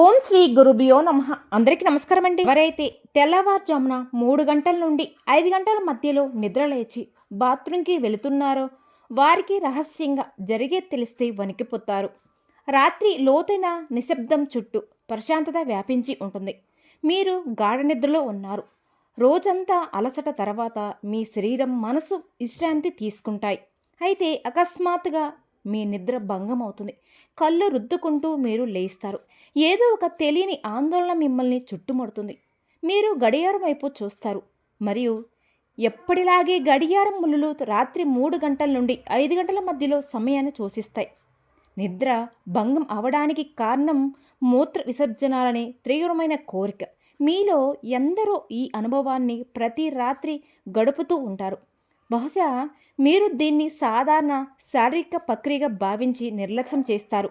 ఓం శ్రీ గురుభ్యో నమ. అందరికీ నమస్కారం అండి. ఎవరైతే తెల్లవారుజామున మూడు గంటల నుండి ఐదు గంటల మధ్యలో నిద్రలేచి బాత్రూంకి వెళుతున్నారో వారికి రహస్యంగా జరిగే తెలిస్తే వణికిపోతారు. రాత్రి లోతైన నిశ్శబ్దం చుట్టూ ప్రశాంతత వ్యాపించి ఉంటుంది. మీరు గాఢ నిద్రలో ఉన్నారు. రోజంతా అలసట తర్వాత మీ శరీరం మనసు విశ్రాంతి తీసుకుంటాయి. అయితే అకస్మాత్తుగా మీ నిద్ర భంగం అవుతుంది కళ్ళు రుద్దుకుంటూ మీరు లేయిస్తారు. ఏదో ఒక తెలియని ఆందోళన మిమ్మల్ని చుట్టుముడుతుంది. మీరు గడియారం వైపు చూస్తారు. మరియు ఎప్పటిలాగే గడియారం ముళ్ళు రాత్రి మూడు గంటల నుండి ఐదు గంటల మధ్యలో సమయాన్ని సూచిస్తాయి నిద్ర భంగం అవడానికి కారణం మూత్ర విసర్జనాలనే తీవ్రమైన కోరిక. మీలో ఎందరో ఈ అనుభవాన్ని ప్రతి రాత్రి గడుపుతూ ఉంటారు. బహుశా మీరు దీన్ని సాధారణ శారీరక ప్రక్రియగా భావించి నిర్లక్ష్యం చేస్తారు.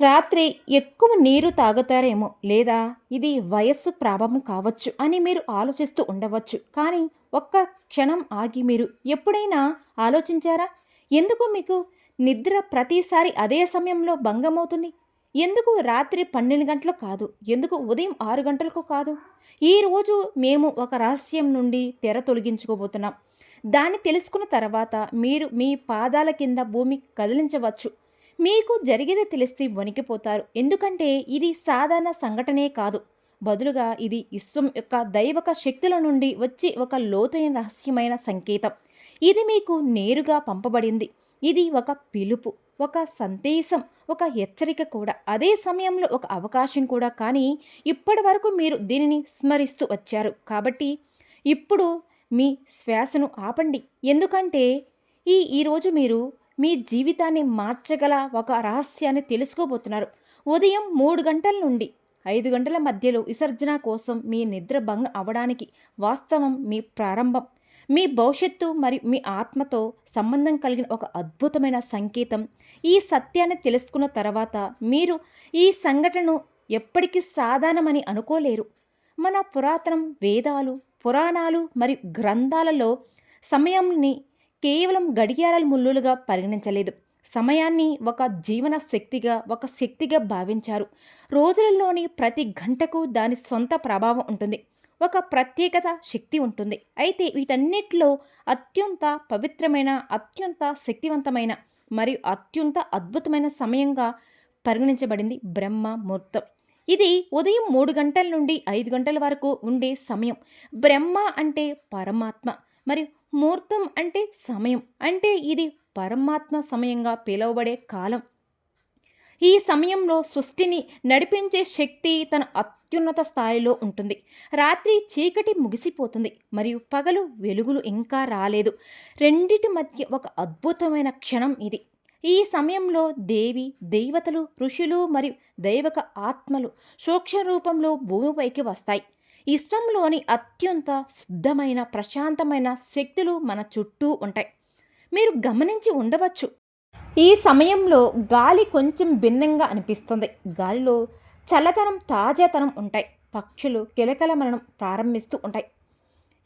రాత్రి ఎక్కువ నీరు తాగుతారేమో లేదా ఇది వయస్సు ప్రాభం కావచ్చు అని మీరు ఆలోచిస్తూ ఉండవచ్చు. కానీ ఒక్క క్షణం ఆగి మీరు ఎప్పుడైనా ఆలోచించారా? ఎందుకు మీకు నిద్ర ప్రతిసారి అదే సమయంలో భంగమవుతుంది? ఎందుకు రాత్రి పన్నెండు గంటలు కాదు? ఎందుకు ఉదయం ఆరు గంటలకు కాదు? ఈరోజు మేము ఒక రహస్యం నుండి తెర తొలగించుకోబోతున్నాం. దాన్ని తెలుసుకున్న తర్వాత మీరు మీ పాదాల కింద భూమి కదిలించవచ్చు. మీకు జరిగేది తెలిస్తే వణికిపోతారు. ఎందుకంటే ఇది సాధారణ సంఘటనే కాదు. బదులుగా ఇది విశ్వం యొక్క దైవక శక్తుల నుండి వచ్చి ఒక లోతైన రహస్యమైన సంకేతం. ఇది మీకు నేరుగా పంపబడింది. ఇది ఒక పిలుపు ఒక సందేశం ఒక హెచ్చరిక కూడా. అదే సమయంలో ఒక అవకాశం కూడా. కానీ ఇప్పటి వరకు మీరు దీనిని స్మరిస్తూ వచ్చారు. కాబట్టి ఇప్పుడు మీ శ్వాసను ఆపండి. ఎందుకంటే ఈ ఈరోజు మీరు మీ జీవితాన్ని మార్చగల ఒక రహస్యాన్ని తెలుసుకోబోతున్నారు. ఉదయం మూడు గంటల నుండి ఐదు గంటల మధ్యలో విసర్జన కోసం మీ నిద్ర భంగ అవడానికి వాస్తవం మీ ప్రారంభం. మీ భవిష్యత్తు మరియు మీ ఆత్మతో సంబంధం కలిగిన ఒక అద్భుతమైన సంకేతం. ఈ సత్యాన్ని తెలుసుకున్న తర్వాత మీరు ఈ సంఘటనను ఎప్పటికీ సాధారణమని అనుకోలేరు. మన పురాతనం వేదాలు పురాణాలు మరియు గ్రంథాలలో సమయంని కేవలం గడియారాల ముల్లులుగా పరిగణించలేదు. సమయాన్ని ఒక జీవన శక్తిగా ఒక శక్తిగా భావించారు. రోజులలోని ప్రతి గంటకు దాని సొంత ప్రభావం ఉంటుంది. ఒక ప్రత్యేకత శక్తి ఉంటుంది. అయితే వీటన్నిటిలో అత్యంత పవిత్రమైన అత్యంత శక్తివంతమైన మరియు అత్యంత అద్భుతమైన సమయంగా పరిగణించబడింది బ్రహ్మ ముహూర్తం. ఇది ఉదయం మూడు గంటల నుండి ఐదు గంటల వరకు ఉండే సమయం. బ్రహ్మ అంటే పరమాత్మ. మరియు ముహూర్తం అంటే సమయం. అంటే ఇది పరమాత్మ సమయంగా పిలువబడే కాలం. ఈ సమయంలో సృష్టిని నడిపించే శక్తి తన అత్యున్నత స్థాయిలో ఉంటుంది. రాత్రి చీకటి ముగిసిపోతుంది. మరియు పగలు వెలుగులు ఇంకా రాలేదు. రెండిటి మధ్య ఒక అద్భుతమైన క్షణం ఇది. ఈ సమయంలో దేవి దేవతలు ఋషులు మరియు దైవక ఆత్మలు సూక్ష్మ రూపంలో భూమిపైకి వస్తాయి. ఇష్టంలోని అత్యంత శుద్ధమైన ప్రశాంతమైన శక్తులు మన చుట్టూ ఉంటాయి. మీరు గమనించి ఉండవచ్చు. ఈ సమయంలో గాలి కొంచెం భిన్నంగా అనిపిస్తుంది. గాలిలో చల్లదనం తాజాతనం ఉంటాయి. పక్షులు కిలకలమనం ప్రారంభిస్తూ ఉంటాయి.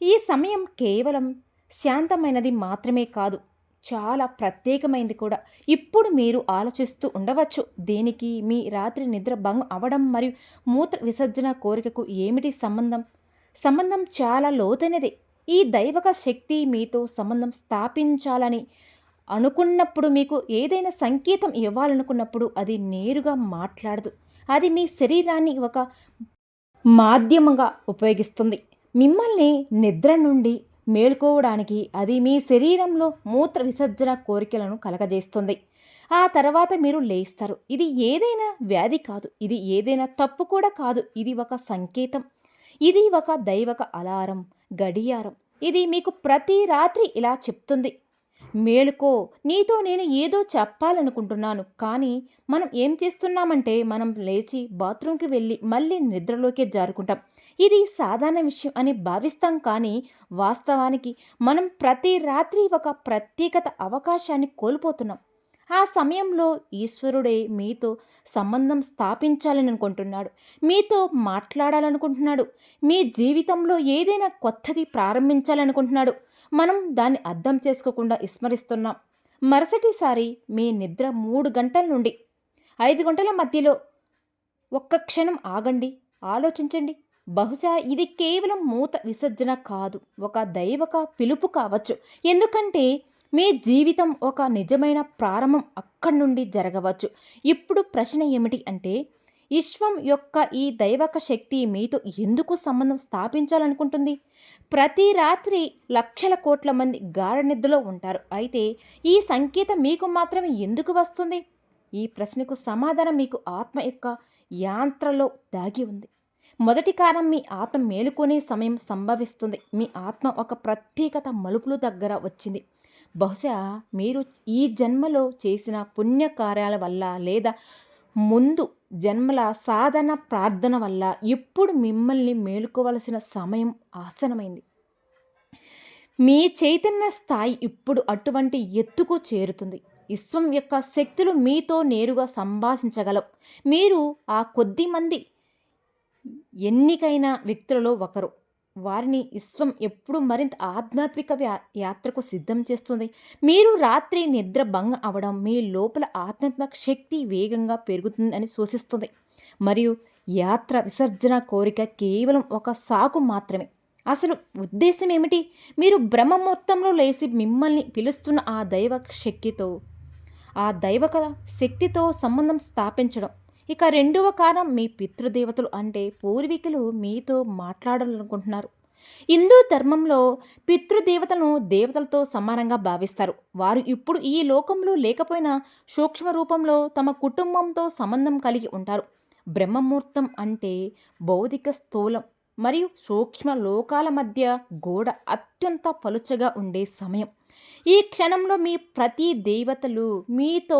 ఈ సమయం కేవలం శాంతమైనది మాత్రమే కాదు. చాలా ప్రత్యేకమైంది కూడా. ఇప్పుడు మీరు ఆలోచిస్తూ ఉండవచ్చు దీనికి మీ రాత్రి నిద్ర భంగం అవడం మరియు మూత్ర విసర్జన కోరికకు ఏమిటి సంబంధం? సంబంధం చాలా లోతైనది. ఈ దైవక శక్తి మీతో సంబంధం స్థాపించాలని అనుకున్నప్పుడు మీకు ఏదైనా సంకేతం ఇవ్వాలనుకున్నప్పుడు అది నేరుగా మాట్లాడదు. అది మీ శరీరాన్ని ఒక మాధ్యమంగా ఉపయోగిస్తుంది. మిమ్మల్ని నిద్ర నుండి మేలుకోవడానికి అది మీ శరీరంలో మూత్ర విసర్జన కోరికలను కలగజేస్తుంది. ఆ తర్వాత మీరు లేస్తారు ఇది ఏదైనా వ్యాధి కాదు. ఇది ఏదైనా తప్పు కూడా కాదు. ఇది ఒక సంకేతం. ఇది ఒక దైవక అలారం గడియారం. ఇది మీకు ప్రతి రాత్రి ఇలా చెప్తుంది. మేలుకో. నీతో నేను ఏదో చెప్పాలనుకుంటున్నాను. కానీ మనం ఏం చేస్తున్నామంటే మనం లేచి బాత్రూంకి వెళ్ళి మళ్ళీ నిద్రలోకి జారుకుంటాం. ఇది సాధారణ విషయం అని భావిస్తాం కానీ వాస్తవానికి మనం ప్రతి రాత్రి ఒక ప్రత్యేకత అవకాశాన్ని కోల్పోతున్నాం. ఆ సమయంలో ఈశ్వరుడే మీతో సంబంధం స్థాపించాలని అనుకుంటున్నాడు. మీతో మాట్లాడాలనుకుంటున్నాడు. మీ జీవితంలో ఏదైనా కొత్తది ప్రారంభించాలనుకుంటున్నాడు. మనం దాన్ని అర్థం చేసుకోకుండా విస్మరిస్తున్నాం. మరుసటిసారి మీ నిద్ర మూడు గంటల నుండి ఐదు గంటల మధ్యలో ఒక్క క్షణం ఆగండి. ఆలోచించండి. బహుశా ఇది కేవలం మూత విసర్జన కాదు ఒక దైవక పిలుపు కావచ్చు. ఎందుకంటే మీ జీవితం ఒక నిజమైన ప్రారంభం అక్కడి నుండి జరగవచ్చు. ఇప్పుడు ప్రశ్న ఏమిటి అంటే విశ్వం యొక్క ఈ దైవక శక్తి మీతో ఎందుకు సంబంధం స్థాపించాలనుకుంటుంది? ప్రతి రాత్రి లక్షల కోట్ల మంది గాఢ నిద్రలో ఉంటారు. అయితే ఈ సంకేతం మీకు మాత్రమే ఎందుకు వస్తుంది? ఈ ప్రశ్నకు సమాధానం మీకు ఆత్మ యొక్క యాంత్రలో దాగి ఉంది. మొదటి కారణం మీ ఆత్మ మేలుకునే సమయం సంభవిస్తుంది. మీ ఆత్మ ఒక ప్రత్యేకత మలుపులు దగ్గర వచ్చింది. బహుశా మీరు ఈ జన్మలో చేసిన పుణ్యకార్యాల వల్ల లేదా ముందు జన్మల సాధన ప్రార్థన వల్ల ఇప్పుడు మిమ్మల్ని మేలుకోవలసిన సమయం ఆసనమైంది మీ చైతన్య స్థాయి ఇప్పుడు అటువంటి ఎత్తుకు చేరుతుంది. విశ్వం యొక్క శక్తులు మీతో నేరుగా సంభాషించగలవు. మీరు ఆ కొద్ది మంది ఎన్నికైన వ్యక్తులలో ఒకరు. వారిని విశ్వం ఎప్పుడు మరింత ఆధ్యాత్మిక యాత్రకు సిద్ధం చేస్తుంది. మీరు రాత్రి నిద్ర భంగం అవడం మీ లోపల ఆధ్యాత్మిక శక్తి వేగంగా పెరుగుతుందని సూచిస్తుంది. మరియు యాత్ర విసర్జన కోరిక కేవలం ఒక సాకు మాత్రమే. అసలు ఉద్దేశం ఏమిటి? మీరు బ్రహ్మముహూర్తంలో లేచి మిమ్మల్ని పిలుస్తున్న ఆ దైవ శక్తితో ఆ దైవక శక్తితో సంబంధం స్థాపించడం. ఇక రెండవ కారణం మీ పితృదేవతలు అంటే పూర్వీకులు మీతో మాట్లాడాలనుకుంటున్నారు. హిందూ ధర్మంలో పితృదేవతలను దేవతలతో సమానంగా భావిస్తారు. వారు ఇప్పుడు ఈ లోకంలో లేకపోయినా సూక్ష్మ రూపంలో తమ కుటుంబంతో సంబంధం కలిగి ఉంటారు. బ్రహ్మముహూర్తం అంటే భౌతిక స్థూలం మరియు సూక్ష్మ లోకాల మధ్య గోడ అత్యంత పలుచగా ఉండే సమయం. ఈ క్షణంలో మీ ప్రతి దేవతలు మీతో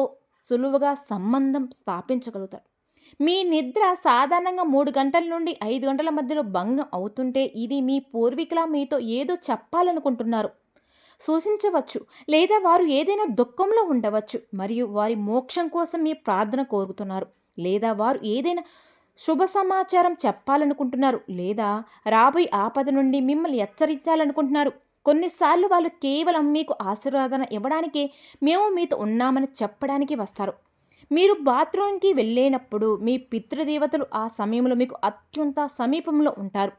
సులువుగా సంబంధం స్థాపించగలుగుతారు. మీ నిద్ర సాధారణంగా మూడు గంటల నుండి ఐదు గంటల మధ్యలో భంగం అవుతుంటే ఇది మీ పూర్వీకుల మీతో ఏదో చెప్పాలనుకుంటున్నారు. సూచించవచ్చు. లేదా వారు ఏదైనా దుఃఖంలో ఉండవచ్చు. మరియు వారి మోక్షం కోసం మీ ప్రార్థన కోరుతున్నారు. లేదా వారు ఏదైనా శుభ సమాచారం చెప్పాలనుకుంటున్నారు. లేదా రాబోయే ఆపద నుండి మిమ్మల్ని హెచ్చరించాలనుకుంటున్నారు. కొన్నిసార్లు వాళ్ళు కేవలం మీకు ఆశీర్వాదన ఇవ్వడానికే మేము మీతో ఉన్నామని చెప్పడానికి వస్తారు. మీరు బాత్రూమ్కి వెళ్ళేటప్పుడు మీ పితృదేవతలు ఆ సమయంలో మీకు అత్యంత సమీపంలో ఉంటారు.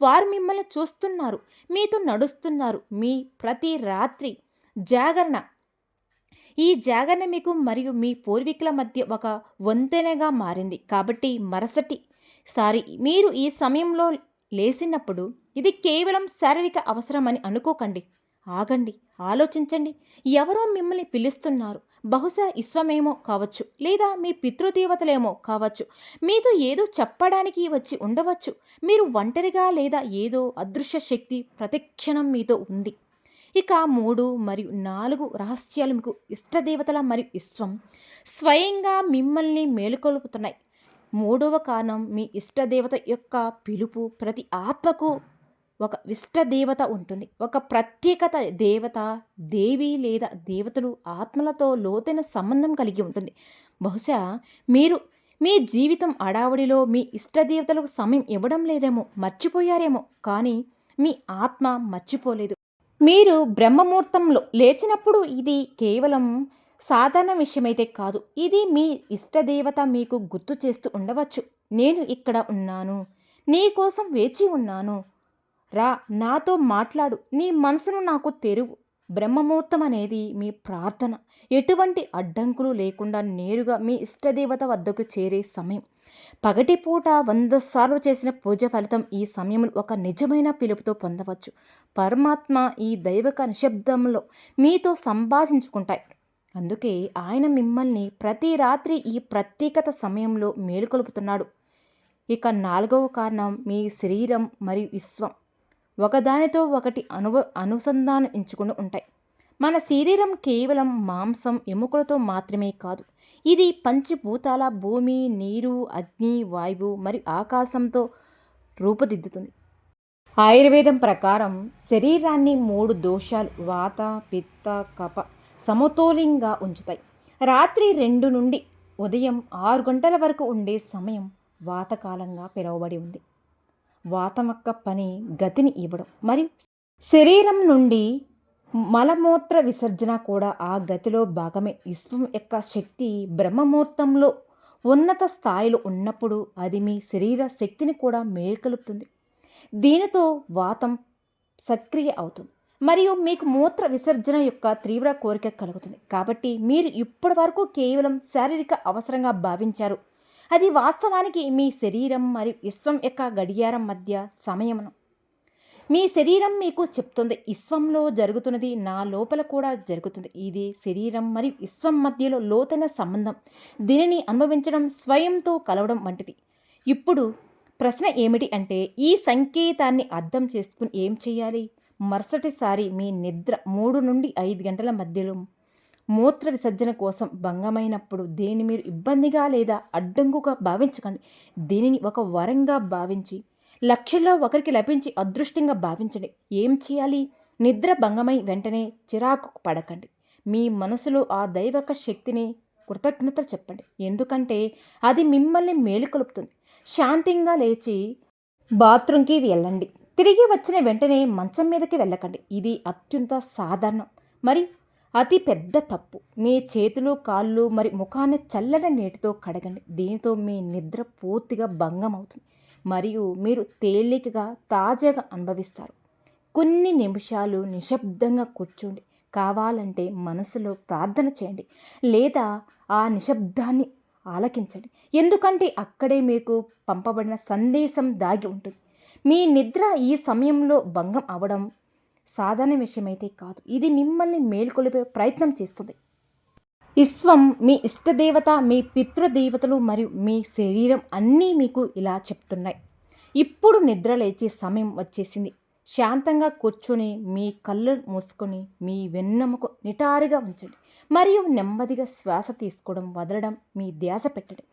వారు మిమ్మల్ని చూస్తున్నారు. మీతో నడుస్తున్నారు. మీ ప్రతి రాత్రి జాగరణ. ఈ జాగరణ మీకు మరియు మీ పూర్వీకుల మధ్య ఒక వంతెనగా మారింది. కాబట్టి మరుసటి సారి మీరు ఈ సమయంలో లేసినప్పుడు ఇది కేవలం శారీరక అవసరమని అనుకోకండి. ఆగండి. ఆలోచించండి. ఎవరో మిమ్మల్ని పిలుస్తున్నారు. బహుశా విశ్వమేమో కావచ్చు లేదా మీ పితృదేవతలేమో కావచ్చు. మీతో ఏదో చెప్పడానికి వచ్చి ఉండవచ్చు. మీరు ఒంటరిగా లేదా ఏదో అదృశ్య శక్తి ప్రతిక్షణం మీతో ఉంది. ఇక మూడు మరియు నాలుగు రహస్యాలు మీకు ఇష్టదేవతల మరియు ఇస్వం స్వయంగా మిమ్మల్ని మేలుకొలుపుతున్నాయి. మూడవ కారణం మీ ఇష్టదేవత యొక్క పిలుపు ప్రతి ఆత్మకు ఒక ఇష్టదేవత ఉంటుంది. ఒక ప్రత్యేకత దేవత దేవి లేదా దేవతలు ఆత్మలతో లోతైన సంబంధం కలిగి ఉంటుంది. బహుశా మీరు మీ జీవితం అడావుడిలో మీ ఇష్టదేవతలకు సమయం ఇవ్వడం లేదేమో మర్చిపోయారేమో కానీ మీ ఆత్మ మర్చిపోలేదు. మీరు బ్రహ్మముహూర్తంలో లేచినప్పుడు ఇది కేవలం సాధారణ విషయమైతే కాదు. ఇది మీ ఇష్టదేవత మీకు గుర్తు చేస్తూ ఉండవచ్చు. నేను ఇక్కడ ఉన్నాను. నీ కోసం వేచి ఉన్నాను. రా నాతో మాట్లాడు. నీ మనసును నాకు తెరువు. బ్రహ్మముహూర్తం అనేది మీ ప్రార్థన. ఎటువంటి అడ్డంకులు లేకుండా నేరుగా మీ ఇష్టదేవత వద్దకు చేరే సమయం. పగటిపూట వంద సార్లు చేసిన పూజ ఫలితం ఈ సమయంలో ఒక నిజమైన పిలుపుతో పొందవచ్చు. పరమాత్మ ఈ దైవక నిశ్శబ్దంలో మీతో సంభాషించుకుంటాయి. అందుకే ఆయన మిమ్మల్ని ప్రతి రాత్రి ఈ ప్రత్యేకత సమయంలో మేలుకొలుపుతున్నాడు. ఇక నాలుగవ కారణం మీ శరీరం మరియు విశ్వం. ఒకదానితో ఒకటి అనువ అనుసంధానం ఎంచుకుని ఉంటాయి. మన శరీరం కేవలం మాంసం ఎముకలతో మాత్రమే కాదు ఇది పంచభూతాల భూమి నీరు అగ్ని వాయువు మరియు ఆకాశంతో రూపుదిద్దుతుంది. ఆయుర్వేదం ప్రకారం శరీరాన్ని మూడు దోషాలు వాత పిత్త కప సమతోలింగా ఉంచుతాయి. రాత్రి రెండు నుండి ఉదయం ఆరు గంటల వరకు ఉండే సమయం వాతకాలంగా పిలువబడి ఉంది. వాతం యొక్క పని గతిని ఇవ్వడం. మరియు శరీరం నుండి మలమూత్ర విసర్జన కూడా ఆ గతిలో భాగమే. విశ్వం యొక్క శక్తి బ్రహ్మముహూర్తంలో ఉన్నత స్థాయిలో ఉన్నప్పుడు అది మీ శరీర శక్తిని కూడా మేల్కొలుపుతుంది. దీనితో వాతం సక్రియ అవుతుంది. మరియు మీకు మూత్ర విసర్జన యొక్క తీవ్ర కోరిక కలుగుతుంది. కాబట్టి మీరు ఇప్పటి వరకు కేవలం శారీరక అవసరంగా భావించారు. అది వాస్తవానికి మీ శరీరం మరియు విశ్వం యొక్క గడియారం మధ్య సమయమును. మీ శరీరం మీకు చెప్తుంది విశ్వంలో జరుగుతున్నది నా లోపల కూడా జరుగుతుంది. ఇది శరీరం మరియు విశ్వం మధ్యలో లోతైన సంబంధం. దీనిని అనుభవించడం స్వయంతో కలవడం వంటిది. ఇప్పుడు ప్రశ్న ఏమిటి అంటే ఈ సంకేతాన్ని అర్థం చేసుకుని ఏం చేయాలి? మరుసటిసారి మీ నిద్ర మూడు నుండి ఐదు గంటల మధ్యలో మూత్ర విసర్జన కోసం భంగమైనప్పుడు దీనిని మీరు ఇబ్బందిగా లేదా అడ్డంకుగా భావించకండి. దీనిని ఒక వరంగా భావించి లక్షల్లో ఒకరికి లభించి అదృష్టంగా భావించండి. ఏం చేయాలి? నిద్ర భంగమై వెంటనే చిరాకు పడకండి. మీ మనసులో ఆ దైవక శక్తిని కృతజ్ఞతలు చెప్పండి. ఎందుకంటే అది మిమ్మల్ని మేలుకొలుపుతుంది శాంతంగా లేచి బాత్రూంకి వెళ్ళండి. తిరిగి వచ్చిన వెంటనే మంచం మీదకి వెళ్ళకండి. ఇది అత్యంత సాధారణం. మరి అతి పెద్ద తప్పు. మీ చేతులు కాళ్ళు మరి ముఖాన్ని చల్లని నీటితో కడగండి. దీనితో మీ నిద్ర పూర్తిగా భంగం అవుతుంది. మరియు మీరు తేలికగా తాజాగా అనుభవిస్తారు. కొన్ని నిమిషాలు నిశ్శబ్దంగా కూర్చోండి. కావాలంటే మనసులో ప్రార్థన చేయండి. లేదా ఆ నిశ్శబ్దాన్ని ఆలకించండి. ఎందుకంటే అక్కడే మీకు పంపబడిన సందేశం దాగి ఉంటుంది. మీ నిద్ర ఈ సమయంలో భంగం అవడం సాధారణ విషయమైతే కాదు. ఇది మిమ్మల్ని మేల్కొలిపే ప్రయత్నం చేస్తుంది. విశ్వం మీ ఇష్టదేవత మీ పితృదేవతలు మరియు మీ శరీరం అన్నీ మీకు ఇలా చెప్తున్నాయి. ఇప్పుడు నిద్ర లేచే సమయం వచ్చేసింది. శాంతంగా కూర్చొని మీ కళ్ళు మూసుకొని మీ వెన్నెముకు నిటారుగా ఉంచండి. మరియు నెమ్మదిగా శ్వాస తీసుకోవడం వదలడం మీ ధ్యాస పెట్టండి.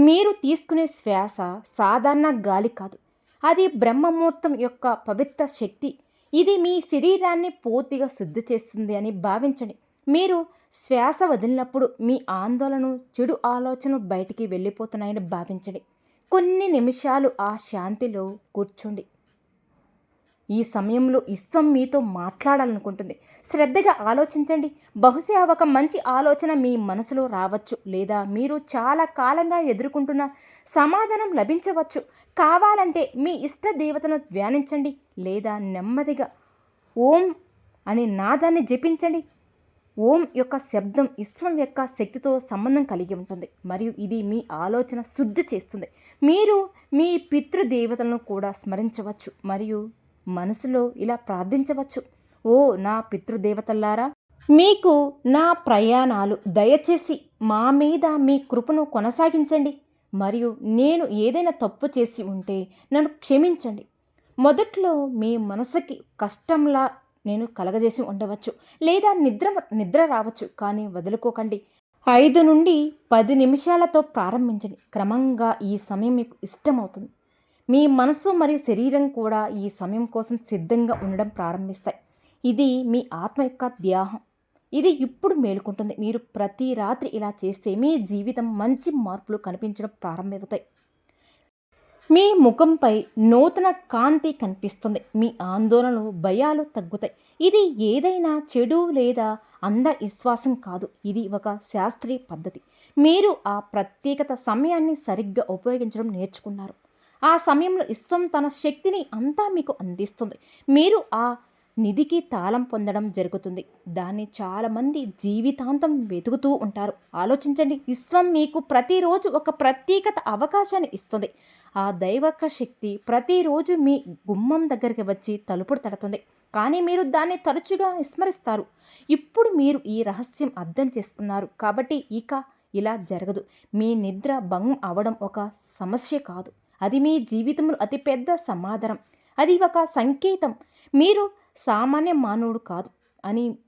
మీరు తీసుకునే శ్వాస సాధారణ గాలి కాదు. అది బ్రహ్మముహూర్తం యొక్క పవిత్ర శక్తి. ఇది మీ శరీరాన్ని పూర్తిగా శుద్ధి చేస్తుంది అని భావించండి. మీరు శ్వాస వదిలినప్పుడు మీ ఆందోళన చెడు ఆలోచన బయటికి వెళ్ళిపోతున్నాయని భావించండి. కొన్ని నిమిషాలు ఆ శాంతిలో కూర్చోండి. ఈ సమయంలో విశ్వం మీతో మాట్లాడాలనుకుంటుంది. శ్రద్ధగా ఆలోచించండి. బహుశా ఒక మంచి ఆలోచన మీ మనసులో రావచ్చు లేదా మీరు చాలా కాలంగా ఎదుర్కొంటున్న సమాధానం లభించవచ్చు. కావాలంటే మీ ఇష్ట దేవతను ధ్యానించండి లేదా నెమ్మదిగా ఓం అనే నాదాన్ని జపించండి. ఓం యొక్క శబ్దం విశ్వం యొక్క శక్తితో సంబంధం కలిగి ఉంటుంది. మరియు ఇది మీ ఆలోచన శుద్ధి చేస్తుంది. మీరు మీ పితృదేవతలను కూడా స్మరించవచ్చు. మరియు మనసులో ఇలా ప్రార్థించవచ్చు. ఓ నా పితృదేవతల్లారా మీకు నా ప్రయాణాలు దయచేసి మా మీద మీ కృపను కొనసాగించండి. మరియు నేను ఏదైనా తప్పు చేసి ఉంటే నన్ను క్షమించండి. మొదట్లో మీ మనసుకి కష్టంలా నేను కలగజేసి ఉండవచ్చు. లేదా నిద్ర నిద్ర రావచ్చు కానీ వదులుకోకండి. ఐదు నుండి పది నిమిషాలతో ప్రారంభించండి. క్రమంగా ఈ సమయం మీకు ఇష్టమవుతుంది. మీ మనసు మరియు శరీరం కూడా ఈ సమయం కోసం సిద్ధంగా ఉండడం ప్రారంభిస్తాయి. ఇది మీ ఆత్మ యొక్క ధ్యాహం ఇది ఇప్పుడు మేలుకుంటుంది. మీరు ప్రతి రాత్రి ఇలా చేస్తే మీ జీవితం మంచి మార్పులు కనిపించడం ప్రారంభమవుతాయి. మీ ముఖంపై నూతన కాంతి కనిపిస్తుంది. మీ ఆందోళనలు భయాలు తగ్గుతాయి. ఇది ఏదైనా చెడు లేదా అంధ విశ్వాసం కాదు. ఇది ఒక శాస్త్రీయ పద్ధతి. మీరు ఆ ప్రత్యేకత సమయాన్ని సరిగ్గా ఉపయోగించడం నేర్చుకున్నారు. ఆ సమయంలో ఇష్టం తన శక్తిని అంతా మీకు అందిస్తుంది. మీరు ఆ నిధికి తాళం పొందడం జరుగుతుంది. దాన్ని చాలామంది జీవితాంతం వెతుకుతూ ఉంటారు. ఆలోచించండి విశ్వం మీకు ప్రతిరోజు ఒక ప్రత్యేకత అవకాశాన్ని ఇస్తుంది. ఆ దైవక శక్తి ప్రతిరోజు మీ గుమ్మం దగ్గరికి వచ్చి తలుపుడు తడుతుంది. కానీ మీరు దాన్ని తరచుగా విస్మరిస్తారు. ఇప్పుడు మీరు ఈ రహస్యం అర్థం చేసుకున్నారు కాబట్టి ఇక ఇలా జరగదు. మీ నిద్ర భంగం అవడం ఒక సమస్య కాదు. అది మీ జీవితంలో అతిపెద్ద సమాధానం. అది ఒక సంకేతం. మీరు సామాన్య మానవుడు కాదు అని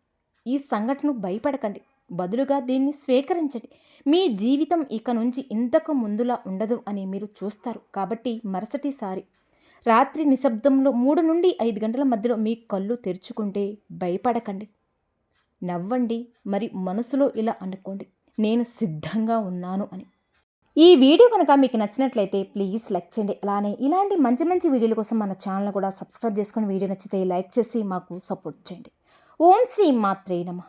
ఈ సంఘటనకు భయపడకండి. బదులుగా దీన్ని స్వీకరించండి. మీ జీవితం ఇక నుంచి ఇంతకు ముందులా ఉండదు అని మీరు చూస్తారు. కాబట్టి మరుసటిసారి రాత్రి నిశ్శబ్దంలో మూడు నుండి ఐదు గంటల మధ్యలో మీ కళ్ళు తెరుచుకుంటే భయపడకండి. నవ్వండి. మరి మనసులో ఇలా అనుకోండి. నేను సిద్ధంగా ఉన్నాను అని. ఈ వీడియో కనుక మీకు నచ్చినట్లయితే ప్లీజ్ లైక్ చేయండి. అలానే ఇలాంటి మంచి మంచి వీడియోల కోసం మన ఛానల్ కూడా సబ్స్క్రైబ్ చేసుకుని వీడియో నచ్చితే లైక్ చేసి మాకు సపోర్ట్ చేయండి. ఓం శ్రీ మాత్రే నమః.